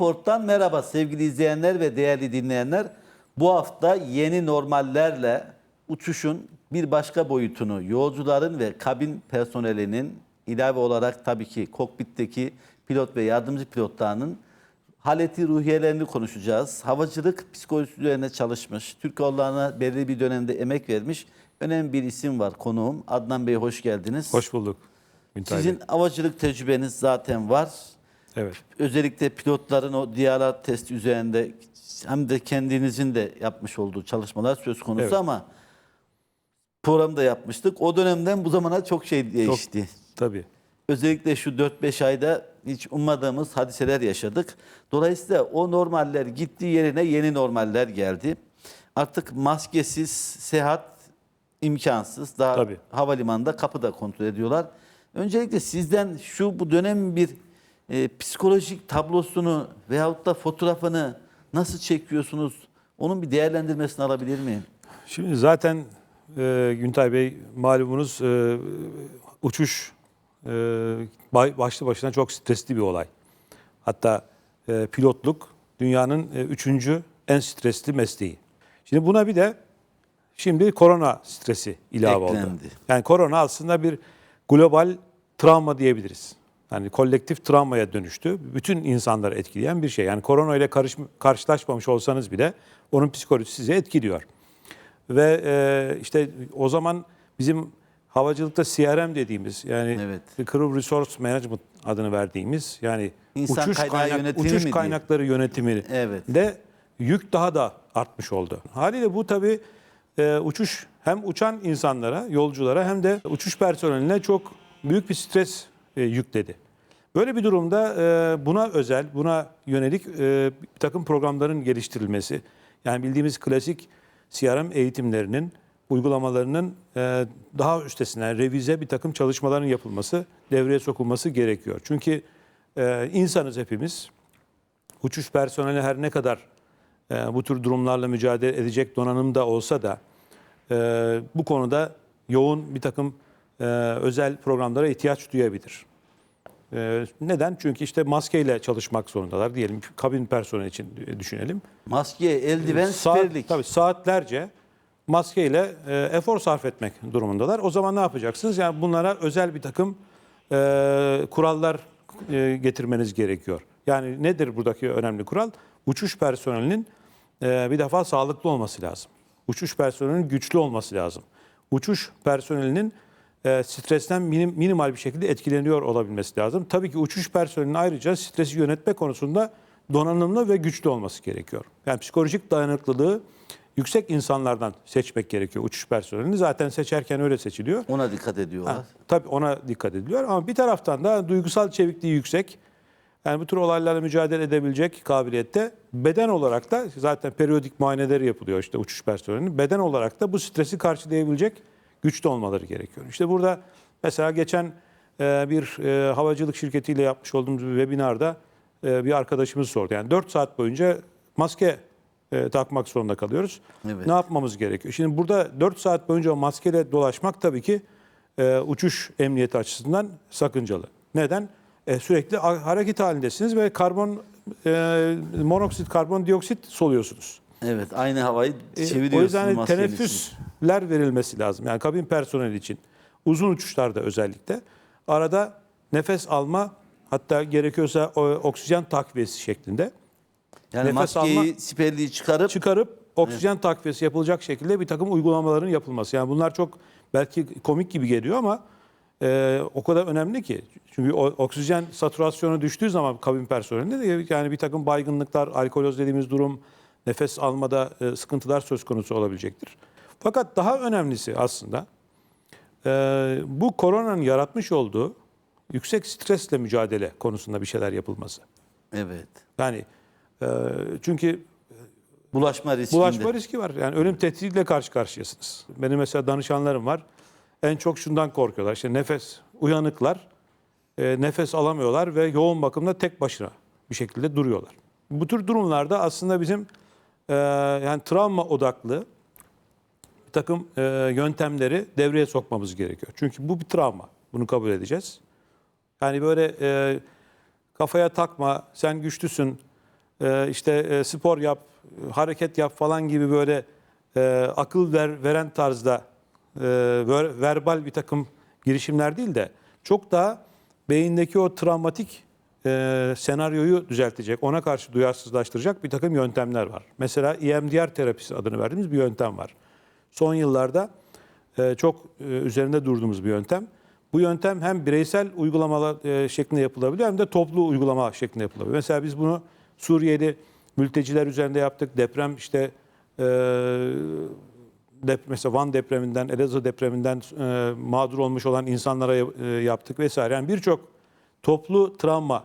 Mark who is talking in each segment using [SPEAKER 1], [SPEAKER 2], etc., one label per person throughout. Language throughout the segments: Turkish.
[SPEAKER 1] Freeport'tan merhaba sevgili izleyenler ve değerli dinleyenler. Bu hafta yeni normallerle uçuşun bir başka boyutunu, yolcuların ve kabin personelinin ilave olarak tabii ki kokpitteki pilot ve yardımcı pilotlarının haleti ruhiyelerini konuşacağız. Havacılık psikolojisi üzerine çalışmış, Türk yollarına belirli bir dönemde emek vermiş önemli bir isim var konuğum. Adnan Bey hoş geldiniz.
[SPEAKER 2] Hoş bulduk.
[SPEAKER 1] Sizin havacılık tecrübeniz zaten var.
[SPEAKER 2] Evet.
[SPEAKER 1] Özellikle pilotların o diyarat testi üzerinde hem de kendinizin de yapmış olduğu çalışmalar söz konusu
[SPEAKER 2] Evet.
[SPEAKER 1] ama programda yapmıştık. O dönemden bu zamana çok şey değişti.
[SPEAKER 2] Tabii.
[SPEAKER 1] Özellikle şu 4-5 ayda hiç ummadığımız hadiseler yaşadık. Dolayısıyla o normaller gitti yerine yeni normaller geldi. Artık maskesiz seyahat imkansız. Daha
[SPEAKER 2] Tabii.
[SPEAKER 1] havalimanında kapıda kontrol ediyorlar. Öncelikle sizden şu bu dönem bir e, psikolojik tablosunu veyahut da fotoğrafını nasıl çekiyorsunuz? Onun bir değerlendirmesini alabilir miyim?
[SPEAKER 2] Şimdi zaten e, Güntay Bey malumunuz e, uçuş e, başlı başına çok stresli bir olay. Hatta e, pilotluk dünyanın e, üçüncü en stresli mesleği. Şimdi buna bir de şimdi korona stresi ilave oldu.
[SPEAKER 1] Eklendi.
[SPEAKER 2] Yani korona aslında bir global travma diyebiliriz. Yani kolektif travmaya dönüştü. Bütün insanları etkileyen bir şey. Yani korona ile karış, karşılaşmamış olsanız bile onun psikolojisi sizi etkiliyor. Ve e, işte o zaman bizim havacılıkta CRM dediğimiz yani
[SPEAKER 1] Evet.
[SPEAKER 2] Crew Resource Management adını verdiğimiz yani
[SPEAKER 1] İnsan
[SPEAKER 2] uçuş kaynak uçuş
[SPEAKER 1] diye?
[SPEAKER 2] kaynakları yönetimi
[SPEAKER 1] Evet.
[SPEAKER 2] de yük daha da artmış oldu. Haliyle bu tabii e, uçuş hem uçan insanlara, yolculara hem de uçuş personeline çok büyük bir stres e, yükledi. Böyle bir durumda e, buna özel, buna yönelik e, bir takım programların geliştirilmesi, yani bildiğimiz klasik CRM eğitimlerinin, uygulamalarının e, daha üstesine revize bir takım çalışmaların yapılması, devreye sokulması gerekiyor. Çünkü e, insanız hepimiz, uçuş personeli her ne kadar e, bu tür durumlarla mücadele edecek donanımda olsa da e, bu konuda yoğun bir takım e, özel programlara ihtiyaç duyabilir. E, neden? Çünkü işte maskeyle çalışmak zorundalar. Diyelim kabin personeli için düşünelim.
[SPEAKER 1] Maske, eldiven,
[SPEAKER 2] Saat-
[SPEAKER 1] siperlik.
[SPEAKER 2] Tabii saatlerce maskeyle e, efor sarf etmek durumundalar. O zaman ne yapacaksınız? Yani bunlara özel bir takım e, kurallar e, getirmeniz gerekiyor. Yani nedir buradaki önemli kural? Uçuş personelinin e, bir defa sağlıklı olması lazım. Uçuş personelinin güçlü olması lazım. Uçuş personelinin e, stresten minim- minimal bir şekilde etkileniyor olabilmesi lazım. Tabii ki uçuş personelinin ayrıca stresi yönetme konusunda donanımlı ve güçlü olması gerekiyor. Yani psikolojik dayanıklılığı yüksek insanlardan seçmek gerekiyor uçuş personelini. Zaten seçerken öyle seçiliyor.
[SPEAKER 1] Ona dikkat ediyorlar.
[SPEAKER 2] Ha, tabii ona dikkat ediliyor ama bir taraftan da duygusal çevikliği yüksek. Yani bu tür olaylarla mücadele edebilecek kabiliyette beden olarak da zaten periyodik muayeneleri yapılıyor işte uçuş personelinin. Beden olarak da bu stresi karşılayabilecek güçlü olmaları gerekiyor. İşte burada mesela geçen e, bir e, havacılık şirketiyle yapmış olduğumuz bir webinarda e, bir arkadaşımız sordu. Yani 4 saat boyunca maske takmak zorunda kalıyoruz.
[SPEAKER 1] Evet.
[SPEAKER 2] Ne yapmamız gerekiyor? Şimdi burada 4 saat boyunca maskeyle dolaşmak tabii ki uçuş emniyeti açısından sakıncalı. Neden? E, sürekli hareket halindesiniz ve karbon e, monoksit, karbondioksit soluyorsunuz.
[SPEAKER 1] Evet, aynı havayı
[SPEAKER 2] E, o yüzden teneffüsler verilmesi lazım. Yani kabin personeli için uzun uçuşlarda özellikle arada nefes alma hatta gerekiyorsa oksijen takviyesi şeklinde
[SPEAKER 1] Yani
[SPEAKER 2] nefes
[SPEAKER 1] maskeyi,
[SPEAKER 2] alma-
[SPEAKER 1] siperliği çıkarıp
[SPEAKER 2] çıkarıp oksijen takviyesi yapılacak şekilde bir takım uygulamaların yapılması. Yani bunlar çok belki komik gibi geliyor ama e, o kadar önemli ki. Çünkü o, oksijen satürasyonu düştüğü zaman kabin personelinde de yani bir takım baygınlıklar, alkoloz dediğimiz durum, nefes almada e, sıkıntılar söz konusu olabilecektir. Fakat daha önemlisi aslında e, bu koronanın yaratmış olduğu yüksek stresle mücadele konusunda bir şeyler yapılması.
[SPEAKER 1] evet.
[SPEAKER 2] Yani e, çünkü
[SPEAKER 1] Bulaşma riskinde.
[SPEAKER 2] Bulaşma riski var. Yani ölüm tehdidiyle karşı karşıyasınız. Benim mesela danışanlarım var. En çok şundan korkuyorlar. İşte nefes, uyanıklar, e, nefes alamıyorlar ve yoğun bakımda tek başına bir şekilde duruyorlar. Bu tür durumlarda aslında bizim e, yani travma odaklı bir takım e, yöntemleri devreye sokmamız gerekiyor. Çünkü bu bir travma. Bunu kabul edeceğiz. Yani böyle e, kafaya takma, sen güçlüsün, e, işte e, spor yap, hareket yap falan gibi böyle e, akıl ver, veren tarzda e, ver- verbal bir takım girişimler değil de çok daha beyindeki o travmatik e, senaryoyu düzeltecek, ona karşı duyarsızlaştıracak bir takım yöntemler var. Mesela EMDR terapisi adını verdiğimiz bir yöntem var. Son yıllarda e, çok e, üzerinde durduğumuz bir yöntem. Bu yöntem hem bireysel uygulamalar e, şeklinde yapılabiliyor hem de toplu uygulama şeklinde yapılabiliyor. Mesela biz bunu Suriyeli mülteciler üzerinde yaptık. Deprem işte e, dep mesela Van depreminden, Elazığ depreminden e, mağdur olmuş olan insanlara e, yaptık vesaire. Yani birçok toplu travma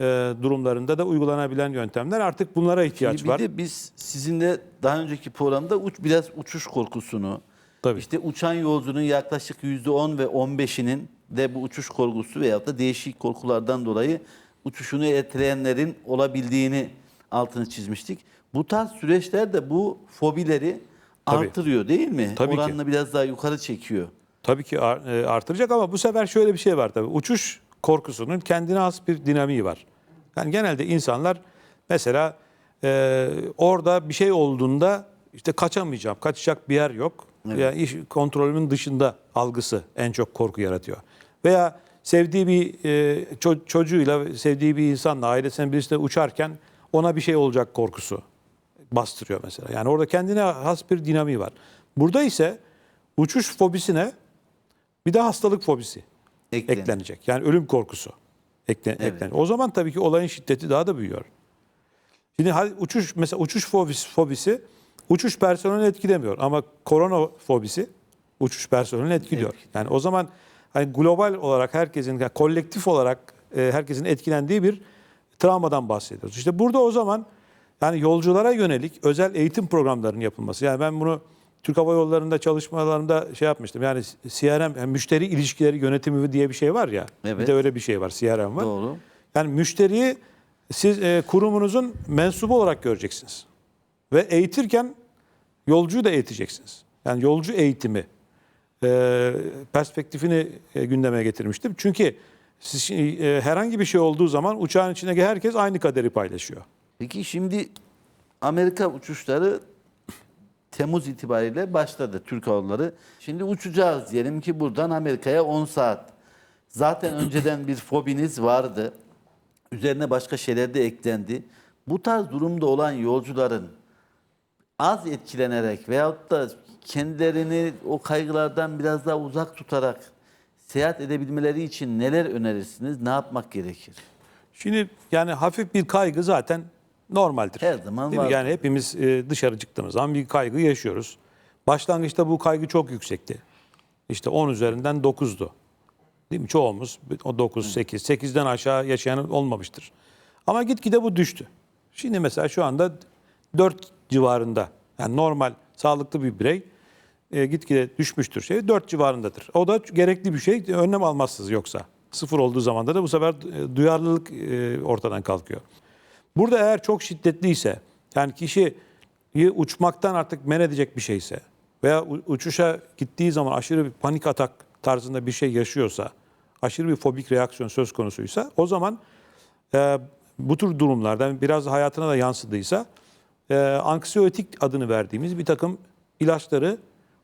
[SPEAKER 2] e, durumlarında da uygulanabilen yöntemler. Artık bunlara ihtiyaç
[SPEAKER 1] bir
[SPEAKER 2] var.
[SPEAKER 1] de biz sizinle daha önceki programda uç biraz uçuş korkusunu,
[SPEAKER 2] Tabii.
[SPEAKER 1] işte uçan yolcunun yaklaşık %10 ve 15'inin de bu uçuş korkusu veyahut da değişik korkulardan dolayı uçuşunu etkileyenlerin olabildiğini altını çizmiştik. Bu tarz süreçler de bu fobileri
[SPEAKER 2] Tabii.
[SPEAKER 1] artırıyor değil mi?
[SPEAKER 2] Tabii ki.
[SPEAKER 1] Oranını biraz daha yukarı çekiyor.
[SPEAKER 2] Tabii ki e, artıracak ama bu sefer şöyle bir şey var tabii. Uçuş korkusunun kendine has bir dinamiği var. Yani genelde insanlar mesela e, orada bir şey olduğunda işte kaçamayacağım, kaçacak bir yer yok. Yani iş kontrolümün dışında algısı en çok korku yaratıyor. Veya sevdiği bir e, ço- çocuğuyla, sevdiği bir insanla, ailesinin birisiyle uçarken ona bir şey olacak korkusu bastırıyor mesela. Yani orada kendine has bir dinamiği var. Burada ise uçuş fobisine bir de hastalık fobisi
[SPEAKER 1] Eklenir.
[SPEAKER 2] eklenecek. Yani ölüm korkusu eklen,
[SPEAKER 1] Evet.
[SPEAKER 2] eklenecek. O zaman tabii ki olayın şiddeti daha da büyüyor. Şimdi uçuş mesela uçuş fobisi, fobisi uçuş personelini etkilemiyor ama korona fobisi uçuş personelini etkiliyor. Yani o zaman hani global olarak herkesin yani kolektif olarak e, herkesin etkilendiği bir travmadan bahsediyoruz. İşte burada o zaman yani yolculara yönelik özel eğitim programlarının yapılması. Yani ben bunu Türk Hava Yolları'nda çalışmalarımda şey yapmıştım. Yani CRM, yani müşteri ilişkileri yönetimi diye bir şey var ya. Bir
[SPEAKER 1] Evet.
[SPEAKER 2] de öyle bir şey var, CRM var.
[SPEAKER 1] Doğru.
[SPEAKER 2] Yani müşteriyi siz e, kurumunuzun mensubu olarak göreceksiniz. Ve eğitirken yolcuyu da eğiteceksiniz. Yani yolcu eğitimi e, perspektifini e, gündeme getirmiştim. Çünkü siz, e, herhangi bir şey olduğu zaman uçağın içindeki herkes aynı kaderi paylaşıyor.
[SPEAKER 1] Peki şimdi Amerika uçuşları Temmuz itibariyle başladı Türk Hava Yolları. Şimdi uçacağız diyelim ki buradan Amerika'ya 10 saat. Zaten önceden bir fobiniz vardı. Üzerine başka şeyler de eklendi. Bu tarz durumda olan yolcuların az etkilenerek veyahut da kendilerini o kaygılardan biraz daha uzak tutarak seyahat edebilmeleri için neler önerirsiniz? Ne yapmak gerekir?
[SPEAKER 2] Şimdi yani hafif bir kaygı zaten normaldir.
[SPEAKER 1] Her zaman var.
[SPEAKER 2] Yani hepimiz e, dışarı çıktığımız zaman bir kaygı yaşıyoruz. Başlangıçta bu kaygı çok yüksekti. İşte 10 üzerinden 9'du. Değil mi? Çoğumuz o 9, 8, 8'den aşağı yaşayan olmamıştır. Ama gitgide bu düştü. Şimdi mesela şu anda 4 civarında. Yani normal, sağlıklı bir birey e, gitgide düşmüştür. Şey 4 civarındadır. O da gerekli bir şey. Önlem almazsınız yoksa. Sıfır olduğu zaman da bu sefer e, duyarlılık e, ortadan kalkıyor. Burada eğer çok şiddetliyse, yani kişiyi uçmaktan artık men edecek bir şeyse veya uçuşa gittiği zaman aşırı bir panik atak tarzında bir şey yaşıyorsa, aşırı bir fobik reaksiyon söz konusuysa o zaman e, bu tür durumlardan biraz hayatına da yansıdıysa e, anksiyotik adını verdiğimiz bir takım ilaçları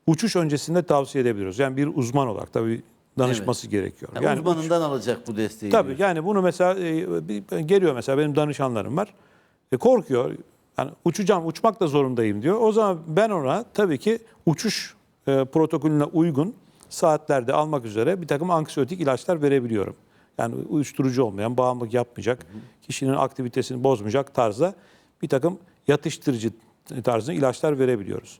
[SPEAKER 2] uçuş öncesinde tavsiye edebiliyoruz. Yani bir uzman olarak tabii danışması gerekiyor.
[SPEAKER 1] Yani,
[SPEAKER 2] uç-
[SPEAKER 1] uzmanından alacak bu desteği.
[SPEAKER 2] Tabii
[SPEAKER 1] diyorsun.
[SPEAKER 2] yani bunu mesela e, bir- geliyor mesela benim danışanlarım var. E, korkuyor. Yani uçacağım, uçmak da zorundayım diyor. O zaman ben ona tabii ki uçuş e, protokolüne uygun saatlerde almak üzere bir takım anksiyotik ilaçlar verebiliyorum. Yani uyuşturucu olmayan, bağımlılık yapmayacak, kişinin aktivitesini bozmayacak tarzda bir takım yatıştırıcı tarzında ilaçlar verebiliyoruz.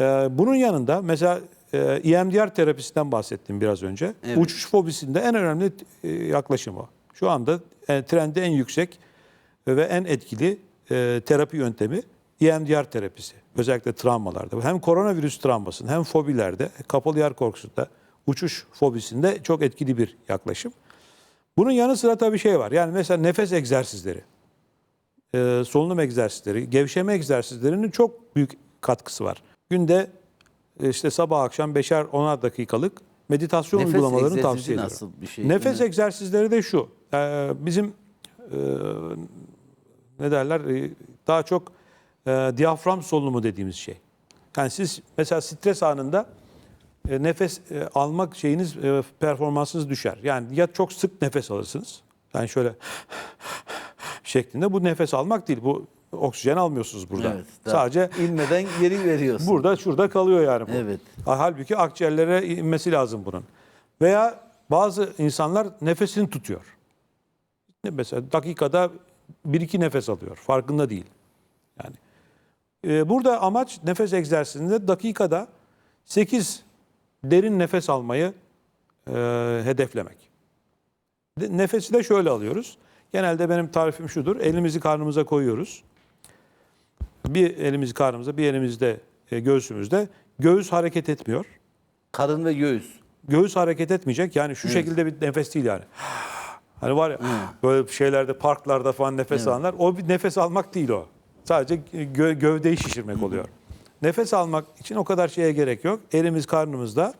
[SPEAKER 2] E, bunun yanında mesela e, EMDR terapisinden bahsettim biraz önce.
[SPEAKER 1] Evet.
[SPEAKER 2] Uçuş fobisinde en önemli e, yaklaşım o. Şu anda e, trende en yüksek ve en etkili e, terapi yöntemi EMDR terapisi. Özellikle travmalarda. Hem koronavirüs travmasında hem fobilerde, kapalı yer korkusunda, uçuş fobisinde çok etkili bir yaklaşım. Bunun yanı sıra tabii şey var. Yani mesela nefes egzersizleri, e, solunum egzersizleri, gevşeme egzersizlerinin çok büyük katkısı var. Günde işte sabah akşam beşer onar dakikalık meditasyon
[SPEAKER 1] Nefes
[SPEAKER 2] uygulamalarını tavsiye ediyorum.
[SPEAKER 1] nasıl bir şey?
[SPEAKER 2] Nefes egzersizleri de şu. e, bizim e, ne derler e, daha çok e, diyafram solunumu dediğimiz şey. Yani siz mesela stres anında e, nefes e, almak şeyiniz e, performansınız düşer. Yani ya çok sık nefes alırsınız. Yani şöyle şeklinde bu nefes almak değil. Bu oksijen almıyorsunuz burada.
[SPEAKER 1] Evet, daha
[SPEAKER 2] Sadece
[SPEAKER 1] inmeden geri veriyorsun.
[SPEAKER 2] burada şurada kalıyor yani bu.
[SPEAKER 1] Evet.
[SPEAKER 2] Halbuki akciğerlere inmesi lazım bunun. Veya bazı insanlar nefesini tutuyor. Mesela dakikada bir iki nefes alıyor. Farkında değil. Yani e, burada amaç nefes egzersizinde dakikada 8 derin nefes almayı e, hedeflemek. De- Nefesi de şöyle alıyoruz. Genelde benim tarifim şudur. Elimizi karnımıza koyuyoruz. Bir elimizi karnımıza, bir elimizde e, göğsümüzde. Göğüs hareket etmiyor.
[SPEAKER 1] Karın ve göğüs.
[SPEAKER 2] Göğüs hareket etmeyecek. Yani şu şekilde bir nefes değil yani. Hani var ya böyle şeylerde parklarda falan nefes alanlar. O bir nefes almak değil o. Sadece gö- gövdeyi şişirmek oluyor. Nefes almak için o kadar şeye gerek yok. Elimiz karnımızda.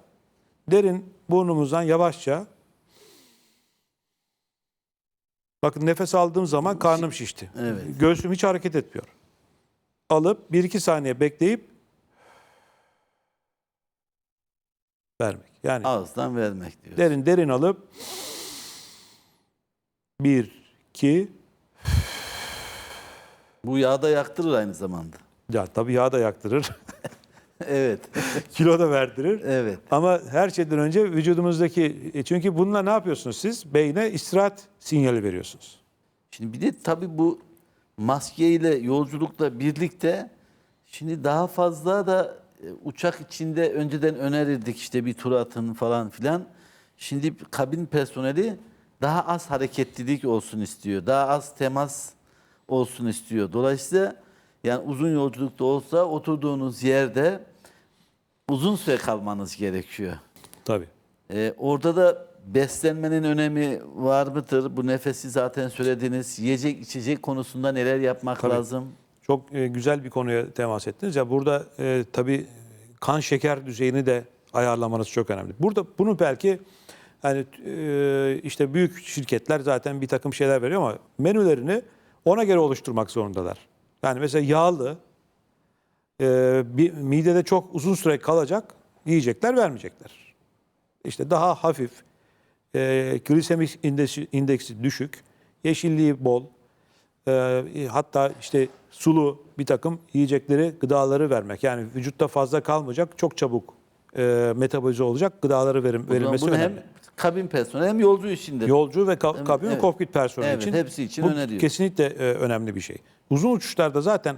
[SPEAKER 2] Derin burnumuzdan yavaşça Bakın nefes aldığım zaman karnım şişti.
[SPEAKER 1] Evet.
[SPEAKER 2] Göğsüm hiç hareket etmiyor. Alıp 1-2 saniye bekleyip vermek. Yani
[SPEAKER 1] Ağızdan vermek diyor.
[SPEAKER 2] Derin derin alıp bir, iki,
[SPEAKER 1] Bu yağ da yaktırır aynı zamanda.
[SPEAKER 2] ya tabii yağ da yaktırır,
[SPEAKER 1] evet.
[SPEAKER 2] kilo da verdirir.
[SPEAKER 1] evet.
[SPEAKER 2] Ama her şeyden önce vücudumuzdaki, e, çünkü bununla ne yapıyorsunuz siz? Beyne istirahat sinyali veriyorsunuz.
[SPEAKER 1] Şimdi bir de tabii bu maskeyle yolculukla birlikte şimdi daha fazla da e, uçak içinde önceden önerirdik işte bir tur atın falan filan. Şimdi kabin personeli daha az hareketlilik olsun istiyor. Daha az temas olsun istiyor. Dolayısıyla yani uzun yolculukta olsa oturduğunuz yerde uzun süre kalmanız gerekiyor.
[SPEAKER 2] Tabii.
[SPEAKER 1] Ee, orada da beslenmenin önemi var mıdır? Bu nefesi zaten söylediniz. Yiyecek içecek konusunda neler yapmak
[SPEAKER 2] Tabii.
[SPEAKER 1] lazım?
[SPEAKER 2] Çok e, güzel bir konuya temas ettiniz. Ya burada e, tabii kan şeker düzeyini de ayarlamanız çok önemli. Burada bunu belki hani e, işte büyük şirketler zaten bir takım şeyler veriyor ama menülerini ona göre oluşturmak zorundalar. Yani mesela yağlı, e, bir midede çok uzun süre kalacak yiyecekler vermeyecekler. İşte daha hafif, e, glisemik indeksi, indeksi düşük, yeşilliği bol, e, hatta işte sulu bir takım yiyecekleri, gıdaları vermek. Yani vücutta fazla kalmayacak, çok çabuk e, metabolize olacak gıdaları verim, verilmesi
[SPEAKER 1] bunu
[SPEAKER 2] önemli.
[SPEAKER 1] hem kabin personeli hem yolcu içinde.
[SPEAKER 2] Yolcu ve ka- kabin ve
[SPEAKER 1] evet.
[SPEAKER 2] kokpit personeli
[SPEAKER 1] Evet,
[SPEAKER 2] için.
[SPEAKER 1] hepsi için
[SPEAKER 2] bu
[SPEAKER 1] öneriyor.
[SPEAKER 2] kesinlikle e, önemli bir şey. Uzun uçuşlarda zaten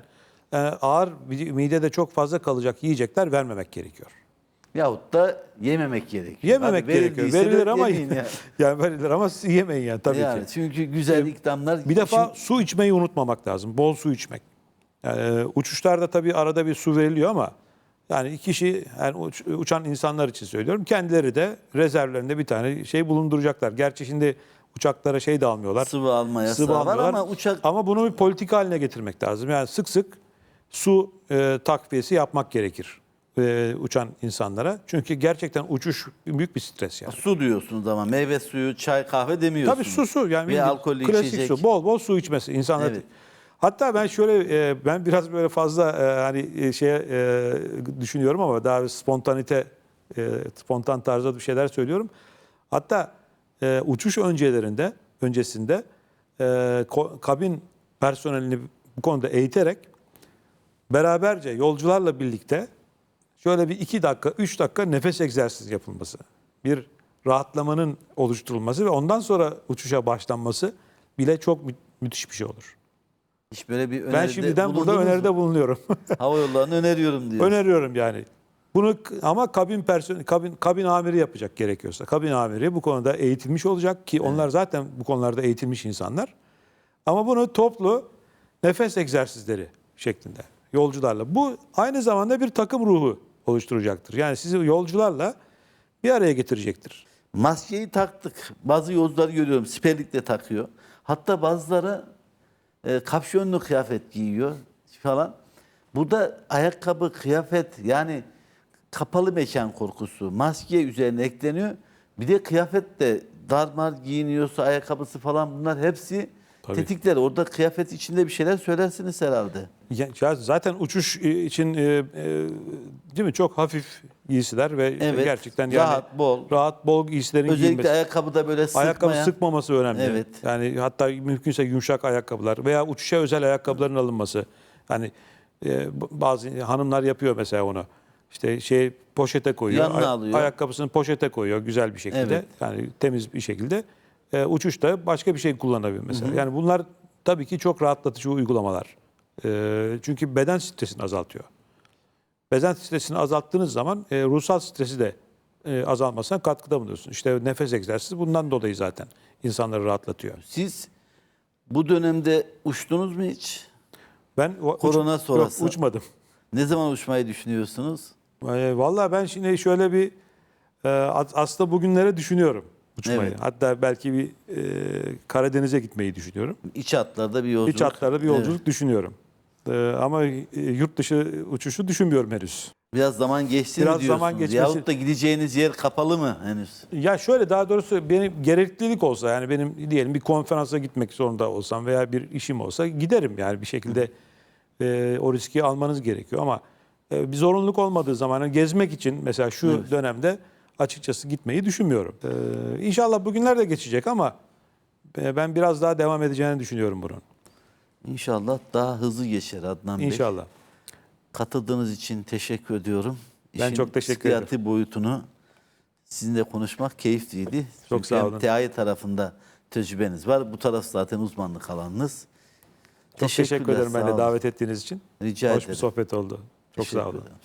[SPEAKER 2] e, ağır midede çok fazla kalacak yiyecekler vermemek gerekiyor.
[SPEAKER 1] Yahut da yememek gerekiyor.
[SPEAKER 2] Yememek
[SPEAKER 1] Hadi
[SPEAKER 2] gerekiyor. Verilir ama
[SPEAKER 1] yemeyin ya.
[SPEAKER 2] yani verilir ama yemeyin yani tabii
[SPEAKER 1] yani
[SPEAKER 2] ki.
[SPEAKER 1] çünkü güzel ikramlar
[SPEAKER 2] Bir defa
[SPEAKER 1] Şimdi-
[SPEAKER 2] su içmeyi unutmamak lazım. Bol su içmek. Yani, e, uçuşlarda tabii arada bir su veriliyor ama yani iki kişi yani uç- uçan insanlar için söylüyorum. Kendileri de rezervlerinde bir tane şey bulunduracaklar. Gerçi şimdi uçaklara şey de almıyorlar.
[SPEAKER 1] sıvı alma yasağı var
[SPEAKER 2] almıyorlar.
[SPEAKER 1] ama uçak
[SPEAKER 2] Ama bunu bir politika haline getirmek lazım. Yani sık sık su e, takviyesi yapmak gerekir e, uçan insanlara. Çünkü gerçekten uçuş büyük bir stres yani.
[SPEAKER 1] su diyorsunuz ama meyve suyu, çay, kahve demiyorsunuz.
[SPEAKER 2] Tabii su su yani bildiğin
[SPEAKER 1] alkollü
[SPEAKER 2] klasik
[SPEAKER 1] içecek.
[SPEAKER 2] su bol bol su içmesi insanlar.
[SPEAKER 1] Evet.
[SPEAKER 2] Hatta ben şöyle e, ben biraz böyle fazla e, hani e, şeye e, düşünüyorum ama daha bir spontanite e, spontan tarzda bir şeyler söylüyorum. Hatta e, uçuş öncelerinde öncesinde e, kabin personelini bu konuda eğiterek beraberce yolcularla birlikte şöyle bir iki dakika, üç dakika nefes egzersizi yapılması. Bir rahatlamanın oluşturulması ve ondan sonra uçuşa başlanması bile çok mü- müthiş bir şey olur.
[SPEAKER 1] Hiç böyle bir öneride
[SPEAKER 2] Ben şimdiden burada
[SPEAKER 1] bulundunuz mu?
[SPEAKER 2] öneride bulunuyorum.
[SPEAKER 1] Hava yollarını öneriyorum diyor.
[SPEAKER 2] Öneriyorum yani. Bunu ama kabin personeli, kabin, kabin amiri yapacak gerekiyorsa. Kabin amiri bu konuda eğitilmiş olacak ki onlar zaten bu konularda eğitilmiş insanlar. Ama bunu toplu nefes egzersizleri şeklinde yolcularla. Bu aynı zamanda bir takım ruhu oluşturacaktır. Yani sizi yolcularla bir araya getirecektir.
[SPEAKER 1] Maskeyi taktık. Bazı yolcuları görüyorum siperlikle takıyor. Hatta bazıları e, kapşonlu kıyafet giyiyor falan. Burada ayakkabı, kıyafet yani kapalı mekan korkusu maske üzerine ekleniyor. Bir de kıyafet de darmar giyiniyorsa ayakkabısı falan bunlar hepsi
[SPEAKER 2] Tabii.
[SPEAKER 1] tetikler. Orada kıyafet içinde bir şeyler söylersiniz herhalde.
[SPEAKER 2] Ya, ya zaten uçuş e, için e, e, değil mi çok hafif giysiler ve
[SPEAKER 1] Evet,
[SPEAKER 2] gerçekten yani
[SPEAKER 1] rahat, bol.
[SPEAKER 2] rahat bol giysilerin
[SPEAKER 1] Özellikle
[SPEAKER 2] giyilmesi.
[SPEAKER 1] ayakkabıda böyle sıkmaya.
[SPEAKER 2] Ayakkabı sıkmaması önemli.
[SPEAKER 1] Evet.
[SPEAKER 2] Yani hatta mümkünse yumuşak ayakkabılar veya uçuşa özel ayakkabıların alınması. Hani e, bazı hanımlar yapıyor mesela onu. İşte şey poşete koyuyor.
[SPEAKER 1] Yanına alıyor.
[SPEAKER 2] Ayakkabısını poşete koyuyor güzel bir şekilde.
[SPEAKER 1] Evet.
[SPEAKER 2] Yani temiz bir şekilde. E, uçuşta başka bir şey kullanabilir mesela. Yani bunlar tabii ki çok rahatlatıcı uygulamalar. E, çünkü beden stresini azaltıyor. Beden stresini azalttığınız zaman e, ruhsal stresi de e, azalmasına katkıda bulunuyorsun. İşte nefes egzersizi bundan dolayı zaten insanları rahatlatıyor.
[SPEAKER 1] Siz bu dönemde uçtunuz mu hiç?
[SPEAKER 2] Ben
[SPEAKER 1] Korona
[SPEAKER 2] uç-
[SPEAKER 1] sonrası.
[SPEAKER 2] Yok, uçmadım.
[SPEAKER 1] Ne zaman uçmayı düşünüyorsunuz?
[SPEAKER 2] E, vallahi ben şimdi şöyle bir e, as- aslında bugünlere düşünüyorum uçmayı.
[SPEAKER 1] Evet.
[SPEAKER 2] Hatta belki bir e, Karadeniz'e gitmeyi düşünüyorum.
[SPEAKER 1] İç hatlarda bir yolculuk.
[SPEAKER 2] İç hatlarda bir yolculuk düşünüyorum. E, ama e, yurt dışı uçuşu düşünmüyorum henüz.
[SPEAKER 1] Biraz zaman geçti
[SPEAKER 2] Biraz
[SPEAKER 1] mi diyorsunuz?
[SPEAKER 2] zaman geçmesi-
[SPEAKER 1] Yahut da gideceğiniz yer kapalı mı henüz?
[SPEAKER 2] Ya şöyle daha doğrusu benim gereklilik olsa yani benim diyelim bir konferansa gitmek zorunda olsam veya bir işim olsa giderim yani bir şekilde e, o riski almanız gerekiyor ama e, bir zorunluluk olmadığı zaman hani gezmek için mesela şu dönemde açıkçası gitmeyi düşünmüyorum. E, inşallah bugünler de geçecek ama e, ben biraz daha devam edeceğini düşünüyorum bunun.
[SPEAKER 1] İnşallah daha hızlı geçer Adnan Bey.
[SPEAKER 2] İnşallah.
[SPEAKER 1] Katıldığınız için teşekkür ediyorum.
[SPEAKER 2] Ben
[SPEAKER 1] İşin
[SPEAKER 2] çok teşekkür ederim.
[SPEAKER 1] psikiyatri boyutunu sizinle konuşmak keyifliydi.
[SPEAKER 2] Çok
[SPEAKER 1] Çünkü
[SPEAKER 2] sağ olun.
[SPEAKER 1] TAI tarafında tecrübeniz var. Bu taraf zaten uzmanlık alanınız.
[SPEAKER 2] Çok teşekkür ederim ben de davet ettiğiniz için.
[SPEAKER 1] Rica
[SPEAKER 2] Hoş
[SPEAKER 1] ederim.
[SPEAKER 2] bir sohbet oldu. Çok
[SPEAKER 1] Teşekkür
[SPEAKER 2] sağ olun.
[SPEAKER 1] ederim.